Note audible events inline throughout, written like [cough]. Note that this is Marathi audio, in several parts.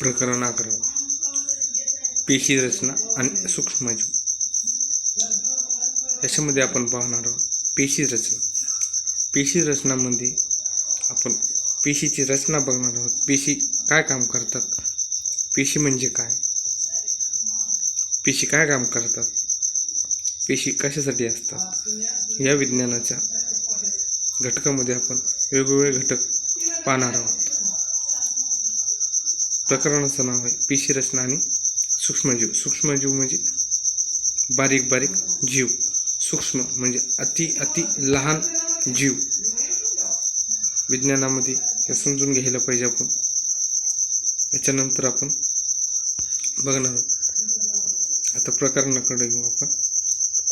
प्रकरण अकरा पेशी रचना आणि सूक्ष्मजीव. याच्यामध्ये आपण पाहणार आहोत पेशी रचना. पेशी रचनामध्ये आपण पेशीची रचना बघणार आहोत. पेशी काय काम करतात? पेशी म्हणजे काय? पेशी काय काम करतात? पेशी कशासाठी असतात? या विज्ञानाच्या घटकामध्ये आपण वेगवेगळे घटक पाहणार आहोत. प्रकरणाचं नाव आहे पेशी रचना आणि सूक्ष्मजीव. सूक्ष्मजीव म्हणजे बारीक बारीक जीव. सूक्ष्म म्हणजे अति अति लहान जीव. विज्ञानामध्ये हे समजून घ्यायला पाहिजे आपण. याच्यानंतर आपण बघणार आहोत. आता प्रकरणाकडे घेऊ आपण.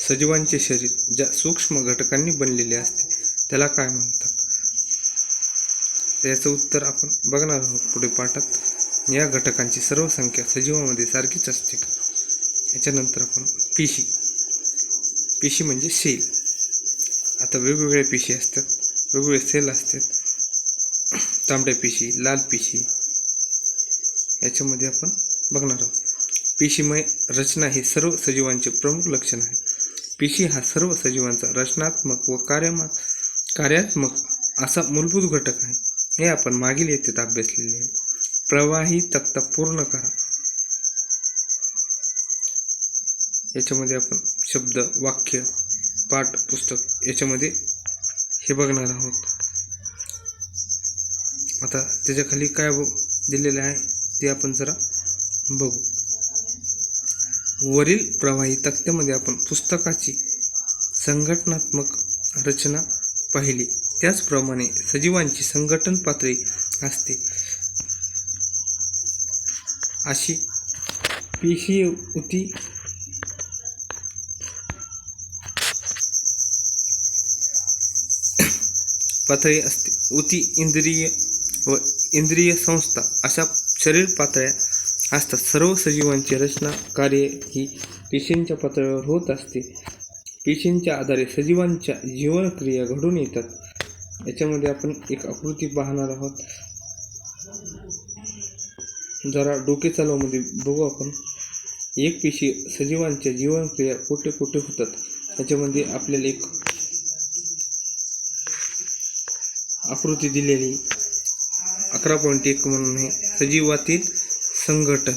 सजीवांचे शरीर ज्या सूक्ष्म घटकांनी बनलेले असते त्याला काय म्हणतात? याचं उत्तर आपण बघणार आहोत पुढे पाठात. या घटकांची सर्व संख्या सजीवामध्ये सारखीच असते का? याच्यानंतर आपण पेशी. पेशी म्हणजे सेल. आता वेगवेगळ्या पेशी असतात. वेगवेगळे सेल असतात. तांबड्या पेशी लाल पेशी. याच्यामध्ये आपण बघणार आहोत. पेशीमय रचना हे सर्व सजीवांचे प्रमुख लक्षण आहे. पेशी हा सर्व सजीवांचा रचनात्मक व कार्यमा कार्यात्मक असा मूलभूत घटक आहे. हे आपण मागील येथेत अभ्यासलेले आहे. प्रवाही तक्ता पूर्ण करा. याच्यामध्ये आपण शब्द वाक्य पाठ पुस्तक याच्यामध्ये हे बघणार आहोत. आता त्याच्याखाली काय ब- दिलेलं आहे ते आपण जरा बघू. वरील प्रवाही तक्त्यामध्ये आपण पुस्तकाची संघटनात्मक रचना पाहिली. त्याचप्रमाणे सजीवांची संघटन पातळी असते. अशी पेशी उती पातळी असते. उती इंद्रिय व इंद्रिय संस्था. अशा शरीर पातळ्या असतात. सर्व सजीवांची रचना कार्य ही पेशींच्या पातळीवर होत असते. पेशींच्या आधारे सजीवांच्या जीवनक्रिया घडून येतात. याच्यामध्ये आपण एक आकृती पाहणार आहोत. जरा डोके चालवामध्ये बघू आपण. एक पेशी सजीवांच्या जीवनक्रिया कुठे कुठे होतात याच्यामध्ये आपल्याला एक आकृती दिलेली. अकरा पॉईंट एक म्हणून आहे. सजीवातील संघटन.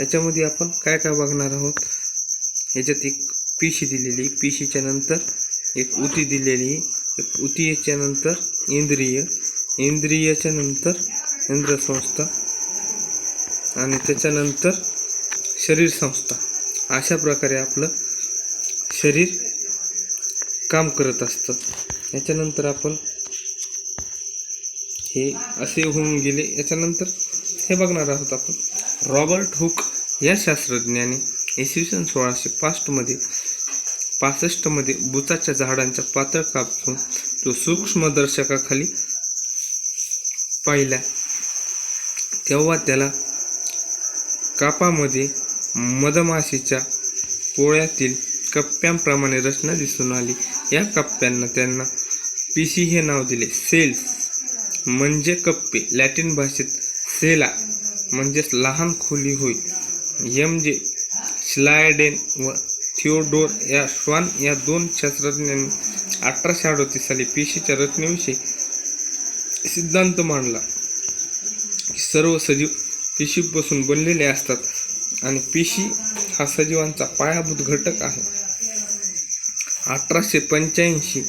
याच्यामध्ये आपण काय काय बघणार आहोत? याच्यात एक पेशी दिलेली. पेशीच्या नंतर एक उती दिलेली. एक उतीच्या नंतर इंद्रिय. इंद्रियाच्या नंतर इंद्रसंस्था. आणि त्याच्यानंतर शरीर संस्था. अशा प्रकारे आपलं शरीर काम करत असतं. याच्यानंतर आपण हे असे होऊन गेले. याच्यानंतर हे बघणार आहोत आपण. रॉबर्ट हुक या शास्त्रज्ञाने इसवी सन सोळाशे पासष्टमध्ये पासष्टमध्ये बुचाच्या झाडांच्या पातळ कापून तो सूक्ष्मदर्शकाखाली पाहिला. तेव्हा त्याला कापामध्ये मधमाशीच्या पोळ्यातील कप्प्यांप्रमाणे रचना दिसून आली. या कप्प्यांना त्यांना पिशी हे नाव दिले. सेल्स म्हणजे कप्पे. लॅटिन भाषेत सेला म्हणजेच लहान खोली होय. एम जे श्लायडेन व थिओडोर या श्वान या दोन शास्त्रज्ञांनी अठराशे अडोतीस साली पेशीच्या रचनेविषयी सिद्धांत मांडला. की सर्व सजीव पेशीपासून बनलेले असतात आणि पेशी हा सजीवांचा पायाभूत घटक आहे. अठराशे पंच्याऐंशी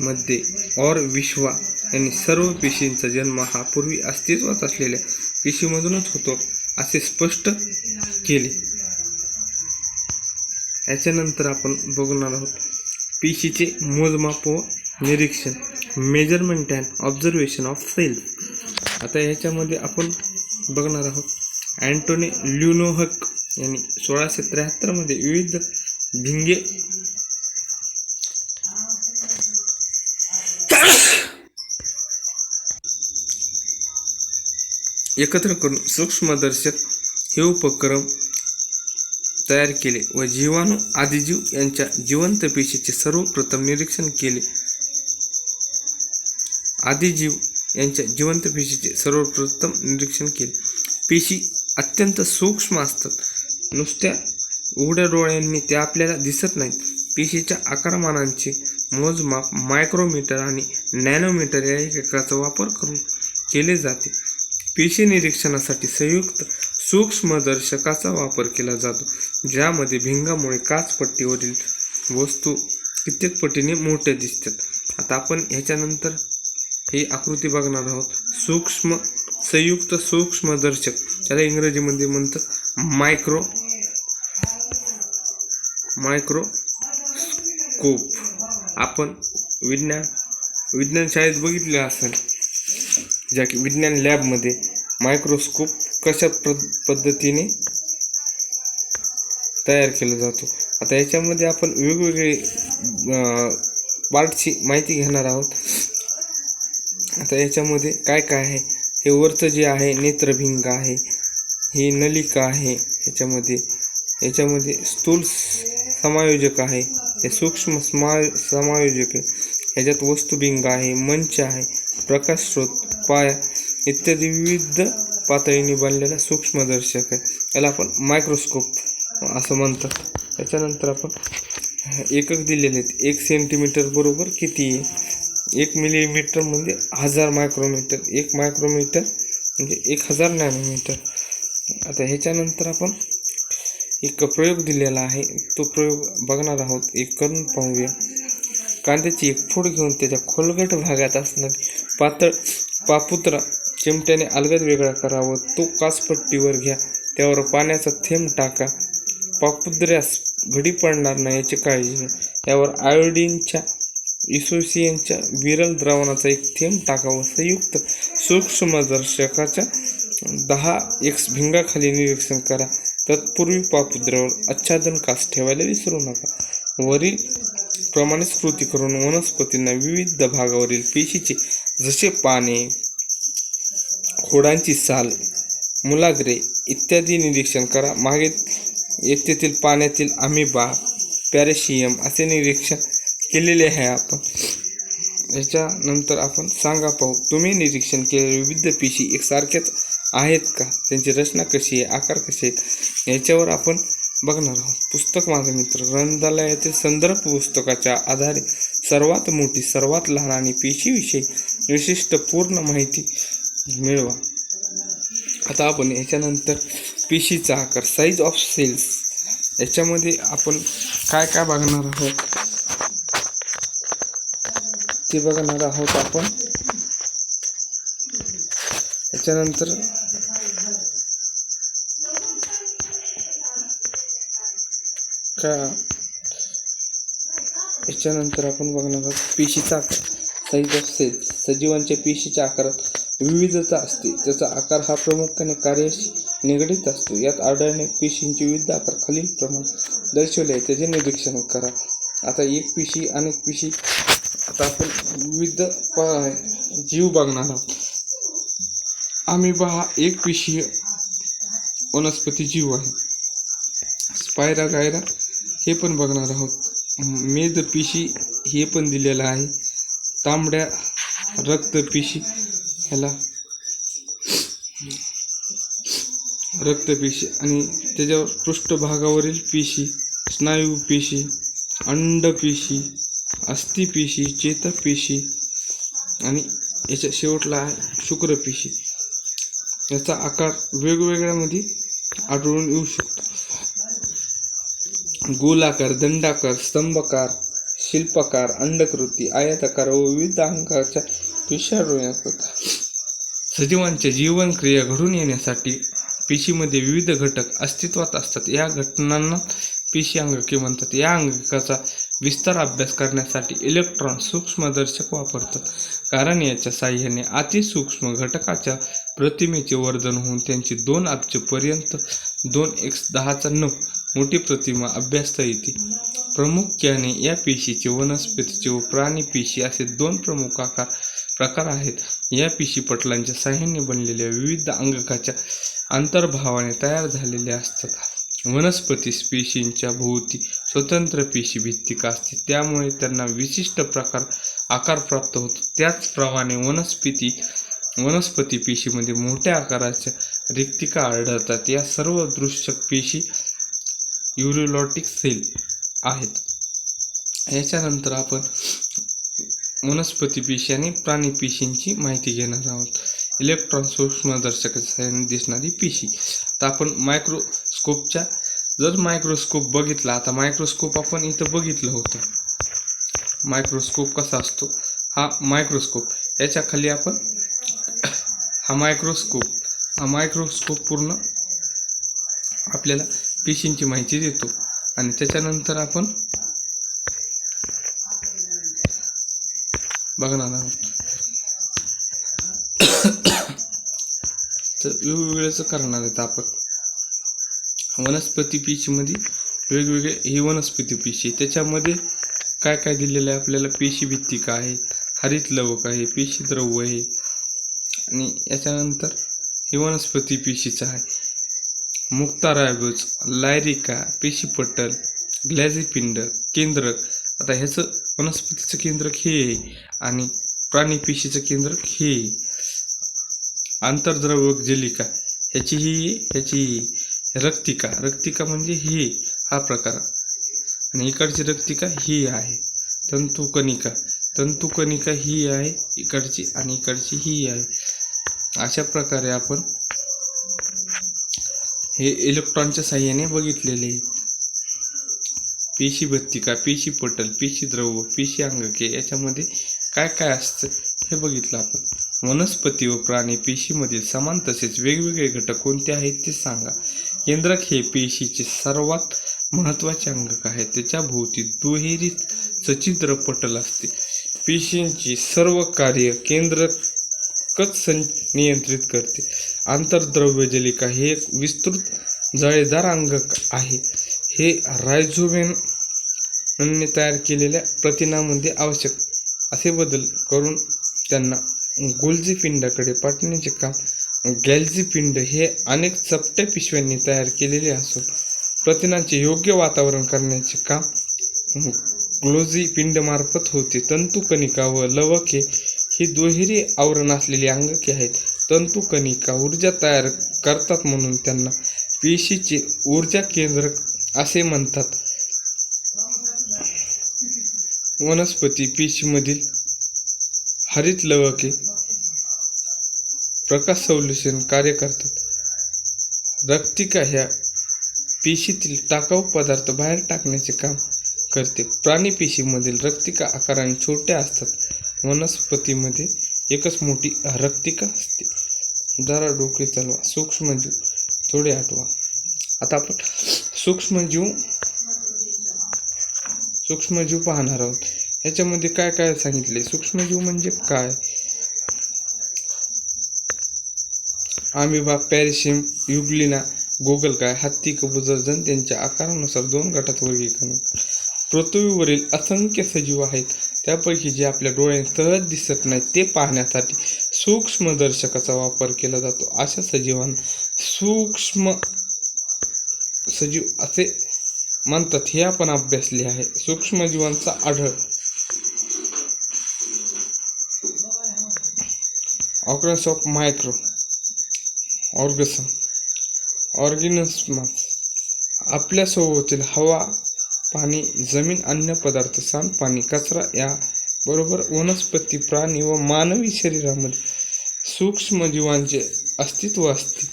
मध्ये और विश्वा यांनी सर्व पेशींचा जन्म हा पूर्वी अस्तित्वात असलेल्या पेशीमधूनच होतो असे स्पष्ट केले. याच्यानंतर आपण बघणार आहोत पेशीचे मोजमाप व निरीक्षण measurement and observation of cell आता ह्याच्यामध्ये आपण बघणार आहोत. अँटोनी ल्युनोहक यांनी सोळाशे त्र्याहत्तरमध्ये विविध भिंगे एकत्र करून सूक्ष्मदर्शक हे उपक्रम तयार केले व जीवाणू आदिजीव यांच्या जिवंत पेशीचे सर्वप्रथम निरीक्षण केले. आदिजीव यांच्या जिवंत पेशीचे सर्वप्रथम निरीक्षण केले. पेशी अत्यंत सूक्ष्म असतात. नुसत्या उघड्या डोळ्यांनी ते आपल्याला दिसत नाहीत. पेशीच्या आकारमानांचे मोजमाप मायक्रोमीटर आणि नॅनोमीटर या एककाचा वापर करून केले जाते. पेशी निरीक्षणासाठी संयुक्त सूक्ष्मदर्शकाचा वापर केला जातो ज्यामध्ये भिंगामुळे काचपट्टीवरील वस्तू कित्येक पटीने मोठ्या दिसतात. आता आपण ह्याच्यानंतर ही आकृती बघणार आहोत. सूक्ष्म संयुक्त सूक्ष्मदर्शक त्याला इंग्रजीमध्ये म्हणतात मायक्रो मायक्रोस्कोप आपण विज्ञान विज्ञान शाळेत बघितले असेल ज्या की विज्ञान लॅबमध्ये मायक्रोस्कोप कशा प्र पद्धतीने तयार केला जातो. आता याच्यामध्ये आपण वेगवेगळे पार्टची माहिती घेणार आहोत. आता याच्यामध्ये काय काय आहे? हे वरचं जे आहे नेत्रभिंग आहे. ही नलिका आहे याच्यामध्ये. याच्यामध्ये स्थूल समायोजक आहे. हे सूक्ष्म समा समायोजक आहे. ह्याच्यात वस्तुभिंग आहे मंच आहे प्रकाश स्रोत पाया इत्यादी विविध पातळीने बनलेला सूक्ष्मदर्शक आहे. याला आपण मायक्रोस्कोप असं म्हणतात. त्याच्यानंतर आपण एकक दिलेले आहेत. एक सेंटीमीटर बरोबर किती आहे? एक मिलीमीटर म्हणजे हजार मायक्रोमीटर एक मायक्रोमीटर म्हणजे एक हजार नॅनोमीटर आता ह्याच्यानंतर आपण एक प्रयोग दिलेला आहे. तो प्रयोग बघणार आहोत. एक करून पाहूया. कांद्याची एक फोड घेऊन त्याच्या खोलगट भागात असणारी पातळ पापुत्रा चिमट्याने अलगद वेगळा करावं. तो काचपट्टीवर घ्या. त्यावर पाण्याचा थेंब टाका. पापुद्र्यास घडी पडणार नाही याची काळजी घ्या. यावर आयोडीनच्या इसोसियनच्या विरल द्रावणाचा एक थेंब टाकावा. संयुक्त सूक्ष्मदर्शकाच्या दहा एक्स भिंगाखाली निरीक्षण करा. तत्पूर्वी पापुद्रावर आच्छादन कास ठेवायला विसरू नका. वरील प्रमाणे कृती करून वनस्पतींना विविध भागावरील पेशीचे जसे पाने खोडांची साल मुलाग्रे इत्यादी निरीक्षण करा. मागे येथेतील पाण्यातील आमिबा पॅरेशियम असे निरीक्षण केलेले आहे आपण. याच्यानंतर आपण सांगा पाहू तुम्ही निरीक्षण केलेले विविध पेशी एकसारख्याच आहेत का? त्यांची रचना कशी आहे? आकार कसे आहेत? याच्यावर आपण बघणार आहोत. पुस्तक माझा मित्र ग्रंथालयातील संदर्भ पुस्तकाच्या आधारे सर्वात मोठी सर्वात लहान आणि पेशीविषयी विशिष्ट पूर्ण माहिती मिळवा. आता आपण याच्यानंतर पेशीचा आकार साईज ऑफ सेल्स याच्यामध्ये आपण काय काय बघणार आहोत? ते बघणार आहोत आपण. त्याच्यानंतर का? याच्यानंतर आपण बघणार आहोत पेशीचा आकार साईज ऑफ सजीवांच्या पेशीच्या आकारात विविधता असते. त्याचा आकार हा प्रामुख्याने कार्याशी निगडीत असतो. यात आढळणे पेशींचे विविध आकार खालील प्रमाण दर्शवले आहे. त्याचे निरीक्षण करा. आता एक पेशी अनेक पेशी आता आपण विविध प- जीव बघणार आहोत. आम्ही हा एक पेशीय वनस्पती जीव आहे. स्पायरा गायरा हे पण बघणार आहोत. मेदपेशी हे पण दिलेलं आहे. तांबड्या रक्तपेशी ह्याला रक्तपेशी आणि त्याच्यावर पृष्ठभागावरील पेशी स्नायू पेशी अंडपेशी अस्थिपेशी चेतापेशी आणि याच्या शेवटला आहे शुक्रपेशी. याचा आकार वेगवेगळ्यामध्ये आढळून येऊ शकतो. गोलाकार दंडाकार स्तंभकार शिल्पकार अंडकृती आयताकार व विविध अंकाच्या पेशी आढळून येतात सजीवांच्या जीवनक्रिया घडून येण्यासाठी पेशीमध्ये विविध घटक अस्तित्वात असतात. या घटनांना पेशी अंगके म्हणतात. या अंगकाचा विस्तार अभ्यास करण्यासाठी इलेक्ट्रॉन सूक्ष्मदर्शक वापरतात. कारण याच्या साह्याने अतिसूक्ष्म घटकाच्या प्रतिमेचे वर्धन होऊन त्यांची दोन अब्जपर्यंत दोन एक्स दहाचा नऊ मोठी प्रतिमा अभ्यासता येते. प्रामुख्याने या पेशीचे वनस्पतीचे व प्राणी पेशी असे दोन प्रमुख आकार प्रकार आहेत. या पेशी पटलांच्या साह्याने बनलेल्या विविध अंगकाच्या अंतर्भावाने तयार झालेल्या असतात. वनस्पती पेशींच्या भोवती स्वतंत्र पेशी भित्तिका असते. त्यामुळे त्यांना विशिष्ट प्रकार आकार प्राप्त होतो. त्याचप्रमाणे वनस्पती वनस्पती पेशीमध्ये मोठ्या आकाराच्या रिक्तिका आढळतात. या सर्व दृश्य पेशी युरोलॉटिक सेल आहेत. याच्यानंतर आपण वनस्पती पेशी आणि प्राणी पेशींची माहिती घेणार आहोत. इलेक्ट्रॉन सूक्ष्मदर्शकाच्या सहाय्याने दिसणारी पेशी. तर आपण मायक्रो मायक्रोस्कोपच्या जर मायक्रोस्कोप बघितला आता मायक्रोस्कोप आपण इथं बघितलं होतं. मायक्रोस्कोप कसा असतो? हा मायक्रोस्कोप याच्या खाली आपण हा मायक्रोस्कोप हा मायक्रोस्कोप पूर्ण आपल्याला पेशींची माहिती देतो. आणि त्याच्यानंतर आपण बघणार आहोत [coughs] तर वेगवेगळ्याचं करणार आहेत आपण. वनस्पती पेशीमध्ये वेगवेगळे ही वनस्पती पेशी त्याच्यामध्ये काय काय दिलेलं आहे आपल्याला? पेशी भित्तिका आहे हरित लवक आहे पेशी द्रव्य आहे. आणि याच्यानंतर हे वनस्पती पेशीचं आहे. मुक्तारायबोज लायरिका पेशीपटल ग्लॅझिपिंड केंद्रक. आता ह्याचं वनस्पतीचं केंद्रक हे आहे आणि प्राणी पेशीचं केंद्रक हे आंतरद्रवक जलिका ह्याची ही ह्याची रक्तिका. रक्तिका म्हणजे ही हा प्रकार. आणि इकडची रक्तिका ही आहे. तंतुकनिका तंतुकनिका ही आहे इकडची आणि इकडची ही आहे. अशा प्रकारे आपण हे इलेक्ट्रॉनच्या साह्याने बघितलेले. पेशी भत्तिका पेशी पटल पेशी द्रव पेशी अंगके याच्यामध्ये काय काय असतं हे बघितलं आपण. वनस्पती व प्राणी पेशीमधील समान तसेच वेगवेगळे घटक कोणते आहेत ते सांगा. केंद्रक हे पेशीचे सर्वात महत्त्वाचे अंगक आहे. त्याच्या भोवती दुहेरी सचित्र पटल असते. पेशींची सर्व कार्य केंद्रकच सं नियंत्रित करते. आंतरद्रव्यजलिका हे एक विस्तृत जाळीदार अंगक आहे. हे रायझोवेनने तयार केलेल्या प्रथिनामध्ये आवश्यक असे बदल करून त्यांना गुलजी पिंडाकडे पाठवण्याचे काम गॅल्झी पिंड हे अनेक चपट्या पिशव्यांनी तयार केलेले असून प्रथिनांचे योग्य वातावरण करण्याचे काम ग्लोजी पिंडमार्फत होते. तंतुकणिका व लवके ही दुहेरी आवरण असलेली अंगके आहेत. तंतुकणिका ऊर्जा तयार करतात म्हणून त्यांना पेशीचे ऊर्जा केंद्र असे म्हणतात. वनस्पती पेशीमधील हरित लवके प्रकाश संश्लेषण कार्य करतात. रक्तिका ह्या पेशीतील टाकाऊ पदार्थ बाहेर टाकण्याचे काम करते. प्राणी पेशीमधील रक्तिका आकाराने छोट्या असतात. वनस्पतीमध्ये एकच मोठी रक्तिका असते. जरा डोके चालवा. सूक्ष्मजीव थोडे आठवा. आता आपण सूक्ष्मजीव सूक्ष्मजीव पाहणार आहोत. ह्याच्यामध्ये काय काय सांगितले सूक्ष्मजीव म्हणजे काय? आमिबा पॅरिशिम युग्लिना गोगलकाय हत्ती कबुजर्जन त्यांच्या आकारानुसार दोन गटात वर्गीकरण पृथ्वीवरील असंख्य सजीव आहेत. त्यापैकी जे आपल्या डोळ्याने सहज दिसत नाहीत ते पाहण्यासाठी सूक्ष्मदर्शकाचा वापर केला जातो. अशा सजीवांना सूक्ष्म सजीव असे म्हणतात. हे आपण अभ्यासले आहे. सूक्ष्मजीवांचा आढळ. Organs of micro. Organism organism आपल्या सोबतील हवा पाणी जमीन अन्न पदार्थ सांडपाणी कचरा या बरोबर वनस्पती प्राणी व मानवी शरीरामध्ये सूक्ष्मजीवांचे अस्तित्व असते.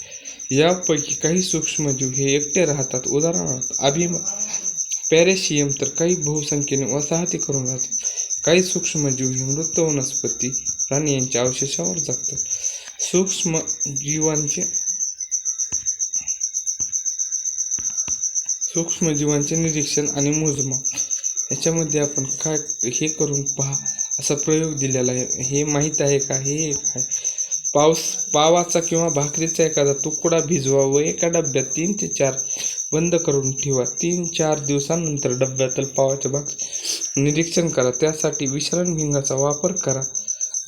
यापैकी काही सूक्ष्मजीव हे एकटे राहतात. उदाहरणार्थ अभिमा पॅरेशियम तर काही बहुसंख्येने वसाहती करून राहतात काही सूक्ष्मजीव हे मृत वनस्पती प्राणी यांच्या अवशेषावर जगतात. सूक्ष्म जीवांचे सूक्ष्मजीवांचे निरीक्षण आणि मोजमाप. याच्यामध्ये आपण काय हे करून पहा असा प्रयोग दिलेला आहे. हे माहीत आहे का? हे काय पाऊस पावाचा किंवा भाकरीचा एखादा तुकडा भिजवा व एका डब्यात तीन ते चार बंद करून ठेवा. तीन चार दिवसांनंतर डब्यातील पावाच्या भाकरी निरीक्षण करा. त्यासाठी विश्राम भिंगाचा वापर करा.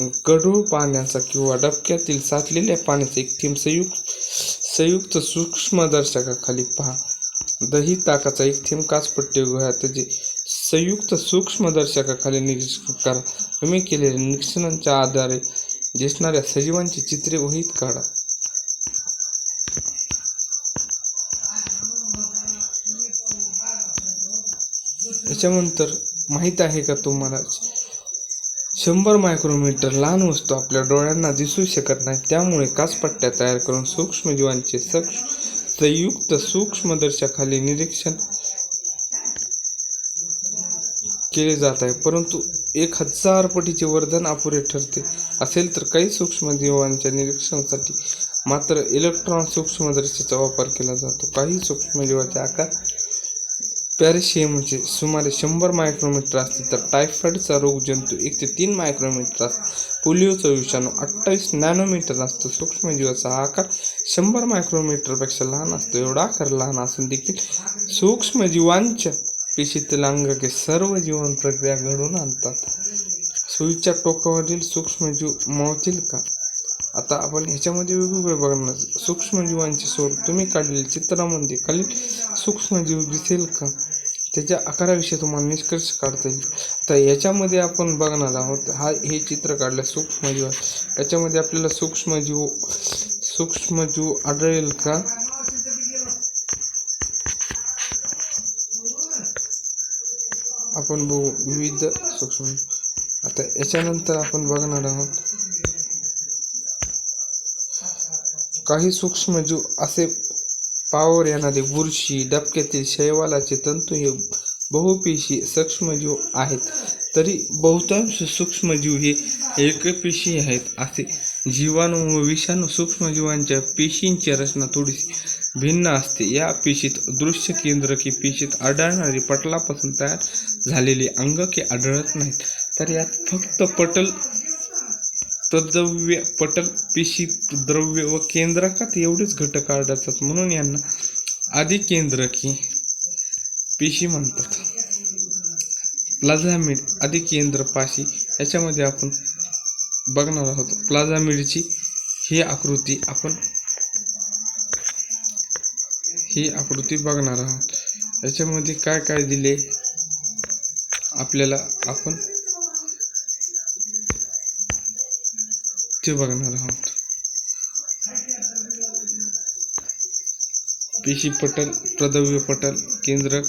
गढूळ पाण्याचा किंवा डबक्यातील साठलेल्या पाण्याचा एक थेंब संयुक्त संयुक्त सूक्ष्मदर्शकाखाली पहा. दही ताकाचा एक थेंब काचपट्टी गोळ्या त्याचे संयुक्त सूक्ष्मदर्शकाखाली निरीक्षण करा. तुम्ही केलेल्या निरीक्षणांच्या आधारे दिसणाऱ्या सजीवांची चित्रे वहीत काढा. याच्यानंतर माहीत आहे का तुम्हाला शंभर मायक्रोमीटर लहान वस्तू आपल्या डोळ्यांना दिसू शकत नाही. त्यामुळे काचपट्ट्या तयार करून सूक्ष्मजीवांचे सक्ष संयुक्त सूक्ष्मदर्शकाखाली निरीक्षण केले जात आहे. परंतु एक हजार पटीचे वर्धन अपुरे ठरते. असेल तर काही सूक्ष्मजीवांच्या निरीक्षणासाठी मात्र इलेक्ट्रॉन सूक्ष्मदर्शीचा वापर केला जातो. काही सूक्ष्मजीवाचे आकार पॅरिशियमचे सुमारे शंभर मायक्रोमीटर असते तर टायफॉइडचा रोग जंतू एक ते तीन मायक्रोमीटर असतो. पोलिओचा विषाणू अठ्ठावीस नॅनोमीटर असतो. सूक्ष्मजीवाचा आकार शंभर मायक्रोमीटरपेक्षा लहान असतो. एवढा आकार लहान असून देखील सूक्ष्मजीवांच्या पेशीतील अंगके सर्व जीवन प्रक्रिया घडवून आणतात. सुईच्या टोकावरील सूक्ष्मजीव मावतील का? आता आपण ह्याच्यामध्ये वेगवेगळे बघणार सूक्ष्मजीवांचे स्वरूप तुम्ही काढलेल्या चित्रामध्ये खालील सूक्ष्मजीव दिसेल का? त्याच्या आकाराविषयी तुम्हाला निष्कर्ष काढता येईल. तर याच्यामध्ये आपण बघणार आहोत हा हे चित्र काढलं सूक्ष्मजीव. याच्यामध्ये आपल्याला सूक्ष्मजीव सूक्ष्मजीव आढळेल का? आपण बघू विविध सूक्ष्म आता याच्यानंतर आपण बघणार आहोत काही सूक्ष्मजीव असे पावर येणारे बुरशी डबक्यातील शैवालाचे तंतू हे बहुपेशी सूक्ष्मजीव आहेत. तरी बहुतांश सूक्ष्मजीव हे एकपेशी आहेत असे. जीवाणू व विषाणू सूक्ष्मजीवांच्या पेशींची रचना थोडीशी भिन्न असते. या पेशीत दृश्य केंद्रकी पेशीत आढळणारी पटलापासून तयार झालेली अंगके आढळत नाहीत. तर यात फक्त पटल तद्रव्य पटल पेशी द्रव्य व केंद्रकात एवढेच घटक आढळतात म्हणून यांना आधी केंद्रकी पेशी म्हणतात. प्लाझामिड आधी पाशी याच्यामध्ये आपण बघणार आहोत. प्लाझामिडची ही आकृती आपण ही आकृती बघणार आहोत. याच्यामध्ये काय काय दिले आपल्याला आपण ते बघणार आहोत. पेशी पटल प्रदव्य पटल केंद्रक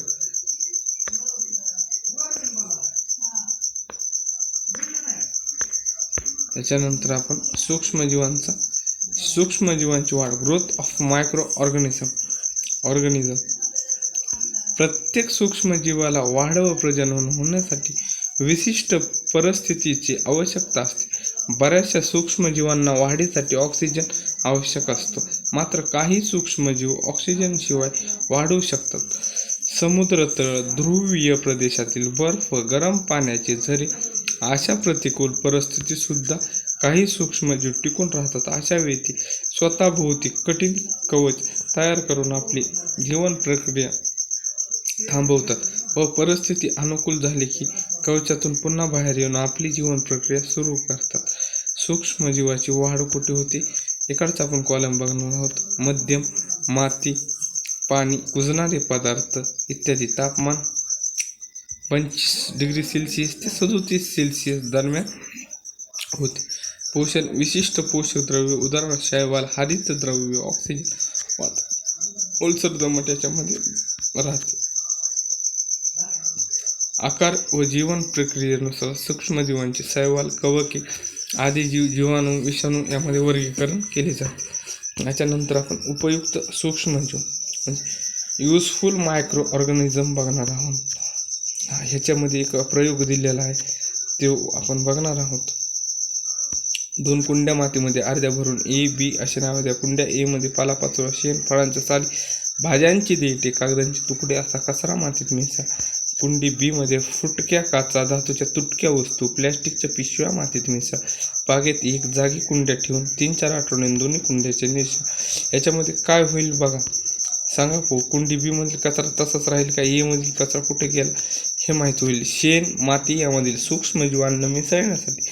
त्याच्यानंतर आपण सूक्ष्मजीवांचा सूक्ष्मजीवांची वाढ growth of micro organism organism प्रत्येक सूक्ष्मजीवाला वाढ व प्रजनन होण्यासाठी विशिष्ट परिस्थितीची आवश्यकता असते. बऱ्याचशा सूक्ष्मजीवांना वाढीसाठी ऑक्सिजन आवश्यक असतो. मात्र काही सूक्ष्मजीव ऑक्सिजनशिवाय वाढू शकतात. समुद्रतळ ध्रुवीय प्रदेशातील बर्फ गरम पाण्याचे झरे अशा प्रतिकूल परिस्थितीसुद्धा काही सूक्ष्मजीव टिकून राहतात. अशा वेळी स्वतःभोवती कठीण कवच तयार करून आपली जीवन प्रक्रिया थांबवतात व परिस्थिती अनुकूल झाली की कवचातून पुन्हा बाहेर येऊन आपली जीवन प्रक्रिया सुरू करतात. सूक्ष्मजीवाची वाढ कुठे होते? इकडचा आपण कॉलम बघणार आहोत. मध्यम माती पाणी कुजणारे पदार्थ इत्यादी. तापमान पंचवीस डिग्री सेल्सिअस ते सदोतीस सेल्सिअस दरम्यान होते. पोषण विशिष्ट पोषक द्रव्य उदाहरणार्थ शैवाल हरित द्रव्य ऑक्सिजन वात ओलसर दमट याच्यामध्ये राहते. आकार व जीवन प्रक्रियेनुसार सूक्ष्मजीवांचे शैवाल कवके आदी जीव जीवाणू विषाणू यामध्ये वर्गीकरण केले जाते. याच्यानंतर आपण उपयुक्त सूक्ष्मजीव म्हणजे युजफुल मायक्रो ऑर्गॅनिझम बघणार आहोत. हा, ह्याच्यामध्ये एक प्रयोग दिलेला आहे. ते आपण बघणार आहोत. दोन कुंड्या मातीमध्ये अर्ध्या भरून ए बी अशा नावाच्या कुंड्या एमध्ये पालापाचोळा शेण फळांच्या साली भाज्यांची देठे कागदांचे तुकडे असा कचरा मातीत मिसळा. कुंडी बी मध्ये फुटक्या काचा धातूच्या तुटक्या वस्तू प्लॅस्टिकच्या पिशव्या मातीत मिसळा बागेत एक जागी कुंड्या ठेवून तीन चार आठवड्याने दोन्ही कुंड्याचे निशा याच्यामध्ये काय होईल बघा. सांगा पो कुंडी बी मधील कचरा तसाच राहील का? ए मधील कचरा कुठे गेला? हे माहीत होईल. शेण माती यामधील सूक्ष्मजीवांना मिसळण्यासाठी.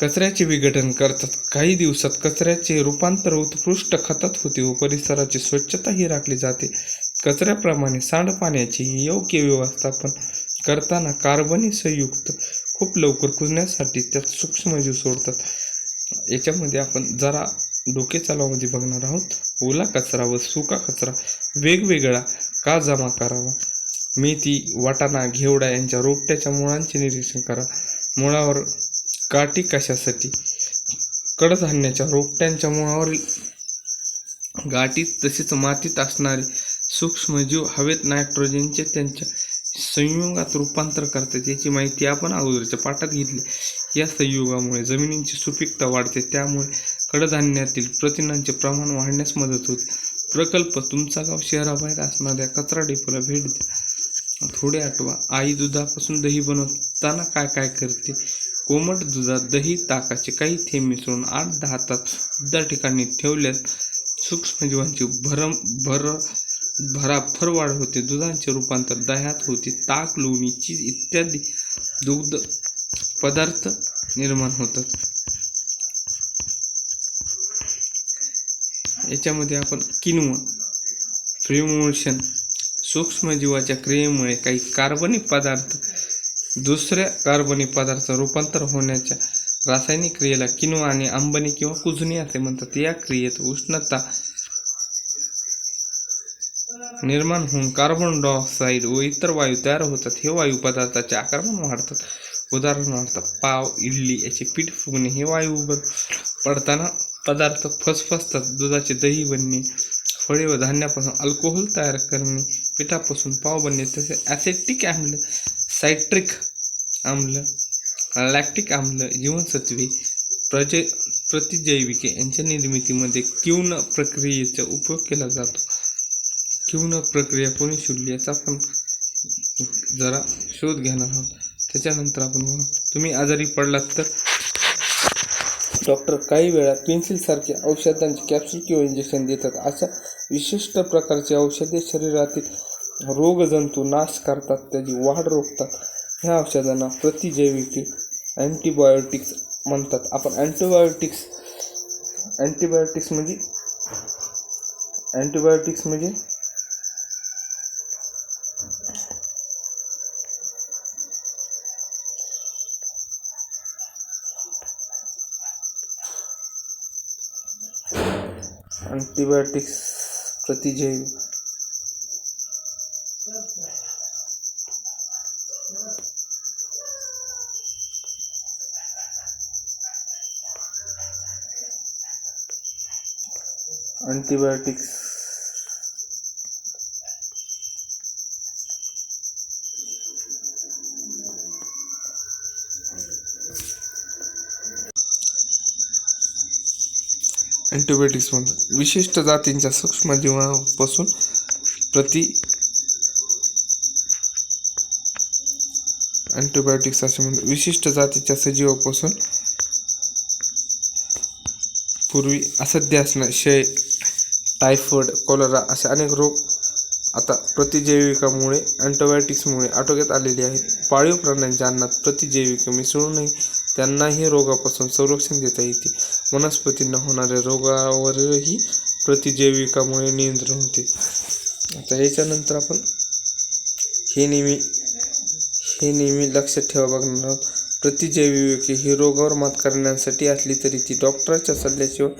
कचऱ्याचे विघटन करतात. काही दिवसात कचऱ्याचे रूपांतर उत्कृष्ट खतात होते व परिसराची स्वच्छताही राखली जाते. कचऱ्याप्रमाणे सांडपाण्याचे योग्य व्यवस्थापन करताना कार्बनी संयुक्त खूप लवकर कुजण्यासाठी त्यात सूक्ष्मजीव सोडतात. याच्यामध्ये आपण जरा डोके चालवामध्ये बघणार आहोत. ओला कचरा व सुका कचरा वेगवेगळा का जमा करावा? मेथी वाटाणा घेवडा यांच्या रोपट्याच्या मुळांचे निरीक्षण करा. मुळावर काठी कशासाठी? कडधान्याच्या रोपट्यांच्या मुळावरील गाठीत तसेच मातीत असणारे सूक्ष्मजीव हवेत नायट्रोजनचे त्यांच्या संयुगात रूपांतर करतात याची माहिती आपण अगोदरच्या पाठात घेतली. या संयुगामुळे जमिनींची सुपीकता वाढते त्यामुळे कडधान्यातील प्रथिनांचे प्रमाण वाढण्यास मदत होते. प्रकल्प तुमचा गाव शहराबाहेर असणाऱ्या कचरा डेपोला भेट द्या. थोडे आठवा. आई दुधापासून दही बनवताना काय काय करते? कोमट दुधात दही ताकाचे काही थेंब मिसळून आठ दहा तास सुद्धा ठिकाणी ठेवल्यास सूक्ष्मजीवांची भरम भर भराफर वाढ होते. दुधाचे रूपांतर दह्यात होते. ताक लोणी चीज इत्यादी दुग्ध पदार्थ निर्माण होतात. याच्यामध्ये आपण किनवा फ्रिमोशन सूक्ष्मजीवाच्या क्रियेमुळे काही कार्बनिक पदार्थ दुसऱ्या कार्बनिक पदार्थ रूपांतर होण्याच्या रासायनिक क्रियेला किनवा आणि आंबनी किंवा कुजणी असे म्हणतात. या क्रियेत उष्णता निर्माण होऊन कार्बन डायऑक्साईड व इतर वायू तयार होतात. हे वायू पदार्थाचे आकारमान वाढतात. उदाहरणार्थ पाव इडली याचे पीठ फुगणे हे वायूवर पडताना पदार्थ फसफसतात. दुधाचे दही बनणे फळे व धान्यापासून अल्कोहोल तयार करणे पिठापासून पाव बनणे तसेच ॲसेटिक आम्ल सायट्रिक आम्ल लॅक्टिक आम्ल जीवनसत्वे प्रजे प्रतिजैविके यांच्या निर्मितीमध्ये किवन प्रक्रियेचा उपयोग केला जातो. किंवा प्रक्रिया कोणी शोधली याचा आपण जरा शोध घेणार आहोत. त्याच्यानंतर आपण तुम्ही आजारी पडलात तर डॉक्टर काही वेळा पेन्सिलसारख्या औषधांचे कॅप्सूल किंवा इंजेक्शन देतात. अशा विशिष्ट प्रकारची औषधे शरीरातील रोगजंतू नाश करतात त्याची वाढ रोखतात. ह्या औषधांना प्रतिजैविके अँटीबायोटिक्स म्हणतात. आपण अँटीबायोटिक्स अँटीबायोटिक्स म्हणजे अँटीबायोटिक्स म्हणजे अँटीबायोटिक्स प्रतिजैव अँटीबायोटिक्स अँटीबायोटिक्स म्हणतात विशिष्ट जातींच्या सूक्ष्मजीवांपासून प्रति अँटीबायोटिक्स असे म्हणतात. विशिष्ट जातीच्या सजीवापासून पूर्वी असध्य असणं क्षय टायफॉइड कॉलरा असे अनेक रोग आता प्रतिजैविकामुळे अँटीबायोटिक्समुळे आटोक्यात आलेले आहेत. पाळीव प्राण्यांच्या अन्नात प्रतिजैविक मिसळूनही त्यांनाही रोगापासून संरक्षण देता येते. वनस्पतींना होणाऱ्या रोगावरही प्रतिजैविकामुळे नियंत्रण होते. आता याच्यानंतर आपण हे नेहमी हे नेहमी लक्षात ठेवा बघणार आहोत. प्रतिजैविके ही रोगावर मात करण्यासाठी असली तरी ती डॉक्टरच्या सल्ल्याशिवाय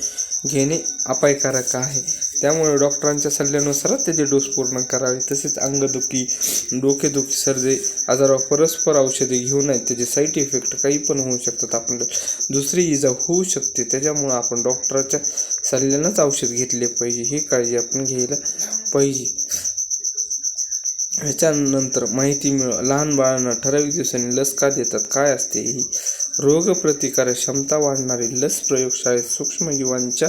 घेणे अपायकारक आहे. त्यामुळे डॉक्टरांच्या सल्ल्यानुसारच त्याचे डोस पूर्ण करावे. तसेच अंगदुखी डोकेदुखी सर्जे आजारावर परस्पर औषधे घेऊ नयेत त्याचे साईड इफेक्ट काही पण होऊ शकतात. आपल्याला दुसरी इजा होऊ शकते. त्याच्यामुळं आपण डॉक्टरच्या सल्ल्यानंच औषध घेतले पाहिजे. ही काळजी आपण घ्यायला पाहिजे. ह्याच्यानंतर माहिती मिळ लहान बाळांना ठराविक दिवसांनी लस का देतात? काय असते? ही रोगप्रतिकारक क्षमता वाढणारी लस प्रयोगशाळेत सूक्ष्मजीवांच्या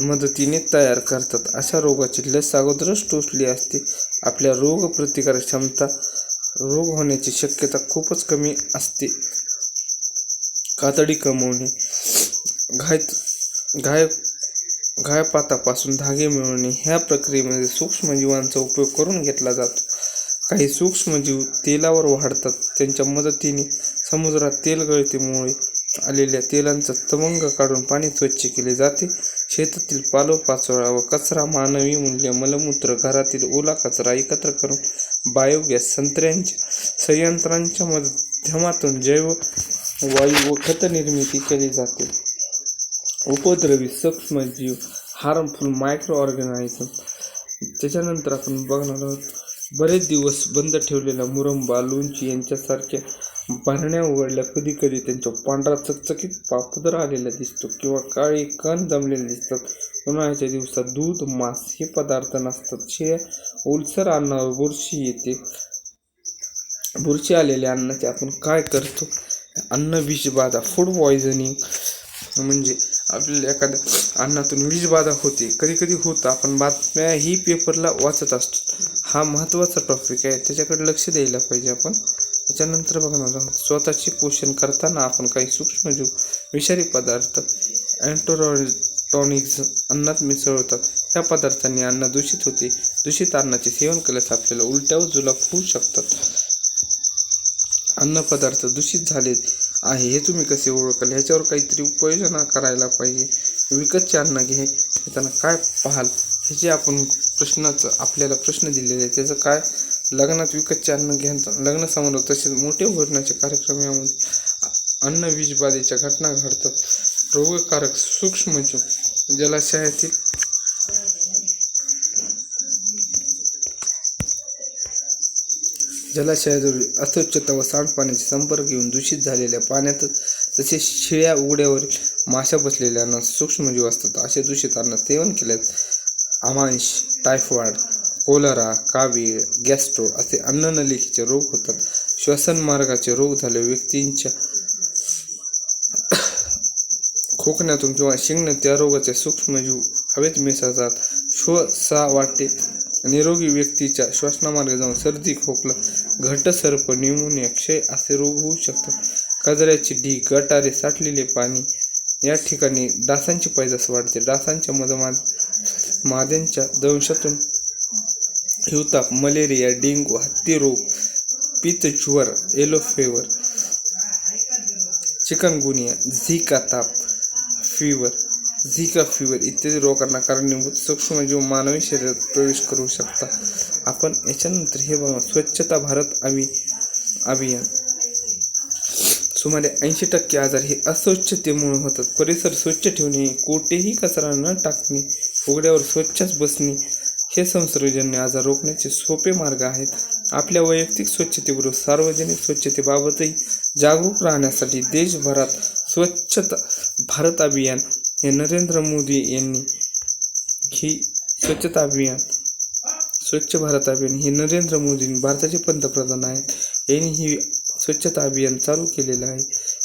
मदतीने तयार करतात. अशा रोगाची लस अगोदरच टोचली असते. आपल्या रोगप्रतिकारक क्षमता रोग होण्याची शक्यता खूपच कमी असते. कातडी कमवणे घाय घाय घायपातापासून धागे मिळवणे ह्या प्रक्रियेमध्ये सूक्ष्मजीवांचा उपयोग करून घेतला जातो. काही सूक्ष्मजीव तेलावर वाढतात. त्यांच्या मदतीने समुद्रात तेल गळतीमुळे आलेल्या तेलांचा तवंग काढून पाणी स्वच्छ केले जाते. शेतातील पालोपाचोळा व कचरा मानवी मूल्य मलमूत्र घरातील ओला कचरा एकत्र करून बायोगॅस संत्र्यांच्या संयंत्रांच्या माध्यमातून जैव वायू व खत निर्मिती केली जाते. उपद्रवी सूक्ष्मजीव हार्मफुल मायक्रो ऑर्गनायझम त्याच्यानंतर आपण बघणार आहोत बरेच दिवस बंद ठेवलेल्या मुरंबा लोणची यांच्यासारख्या भरण्या उघडल्या. कधी कधी त्यांचा पांढरा चकचकीत पापुदर आलेला दिसतो किंवा काळे कण जमलेले दिसतात. उन्हाळ्याच्या दिवसात दूध मांस हे पदार्थ नसतात. शे ओलसर अन्नावर बुरशी येते. बुरशी आलेल्या अन्नाचे आपण काय करतो? अन्न विषबाधा फूड पॉयझनिंग म्हणजे आपल्याला एखाद्या अन्नातून विषबाधा होते. कधी कधी होतं आपण बातम्या ही पेपरला वाचत असतो. हा महत्त्वाचा टॉपिक आहे. त्याच्याकडे लक्ष द्यायला पाहिजे आपण. त्याच्यानंतर बघणार आहोत स्वतःचे पोषण करताना आपण काही सूक्ष्मजीव विषारी पदार्थ अँटोरॉटॉनिक्स अन्नात मिसळतात. ह्या पदार्थांनी अन्न दूषित होते. दूषित अन्नाचे सेवन केल्यास आपल्याला उलट्या व जुलाब होऊ शकतात. अन्नपदार्थ दूषित झाले आहे हे तुम्ही कसे ओळखाल? ह्याच्यावर काहीतरी उपाययोजना करायला पाहिजे. विकतचे अन्न घे. घेताना काय पाहाल? ह्याचे आपण प्रश्नाचं आपल्याला प्रश्न दिलेले आहे त्याचं काय लग्नात विकतचे अन्न घेणं लग्न समारोह तसेच मोठे भरण्याचे कार्यक्रम यामध्ये अन्न वीजबाधेच्या घटना घडतात. रोगकारक सूक्ष्म जलाशयातील जलाशयाजवळ अस्वच्छता व सांडपाण्याचे संपर्क येऊन दूषित झालेल्या पाण्यातच तसेच शिळ्या उघड्यावरील माशा बसलेल्या सूक्ष्मजीव असतात. असे दूषित अन्न सेवन केल्यास आमांश टायफॉइड कोलरा कावीळ गॅस्ट्रो असे अन्ननलिकेचे रोग होतात. श्वसनमार्गाचे रोग झाले व्यक्तींच्या खोकण्यातून किंवा शिंगण्यात त्या रोगाचे सूक्ष्मजीव हवेत मिसळतात श्वसा वाटे. निरोगी व्यक्तीच्या श्वसनामार्गे जाऊन सर्दी खोकला घटसर्प सर्प न्यूमोनिया क्षय असे रोग होऊ शकतात. कचऱ्याची ढीग गटारे साठलेले पाणी या ठिकाणी डासांची पैदास वाढते. डासांच्या मधमाद माद्यांच्या दंशातून हिवताप मलेरिया डेंगू हत्ती रोग पित्त ज्वर येलो फेवर चिकनगुनिया झिका ताप फीवर झिका फीवर इत्यादी रोगांना कारणीभूत सूक्ष्मजीव मानवी शरीरात प्रवेश करू शकता आपण याच्यानंतर हे बघा स्वच्छता भारत अभि अभियान. सुमारे ऐंशी टक्के आजार हे अस्वच्छतेमुळे होतात. परिसर स्वच्छ ठेवणे कोठेही कचरा न टाकणे उघड्यावर स्वच्छच बसणे हे संसर्गजन्य आजार रोखण्याचे सोपे मार्ग आहेत. आपल्या वैयक्तिक स्वच्छतेबरोबर सार्वजनिक स्वच्छतेबाबतही जागरूक राहण्यासाठी देशभरात स्वच्छता भारत अभियान हे नरेंद्र मोदी यांनी ही स्वच्छता अभियान स्वच्छ भारत अभियान हे नरेंद्र मोदी भारताचे पंतप्रधान आहेत. यांनी ही स्वच्छता अभियान चालू केलेलं आहे.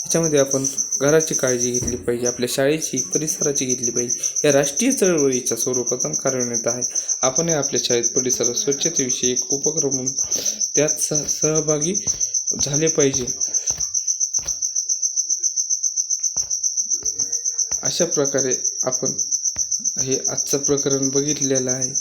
याच्यामध्ये आपण घराची काळजी घेतली पाहिजे आपल्या शाळेची परिसराची घेतली पाहिजे. या राष्ट्रीय चळवळीच्या स्वरूपातून कार्यान्वित आहे. आपणही आपल्या शाळेत परिसरात स्वच्छतेविषयी एक उपक्रम म्हणून त्यात सह सहभागी झाले पाहिजे. अशा प्रकारे आपण हे आजचं प्रकरण बघितलेलं आहे.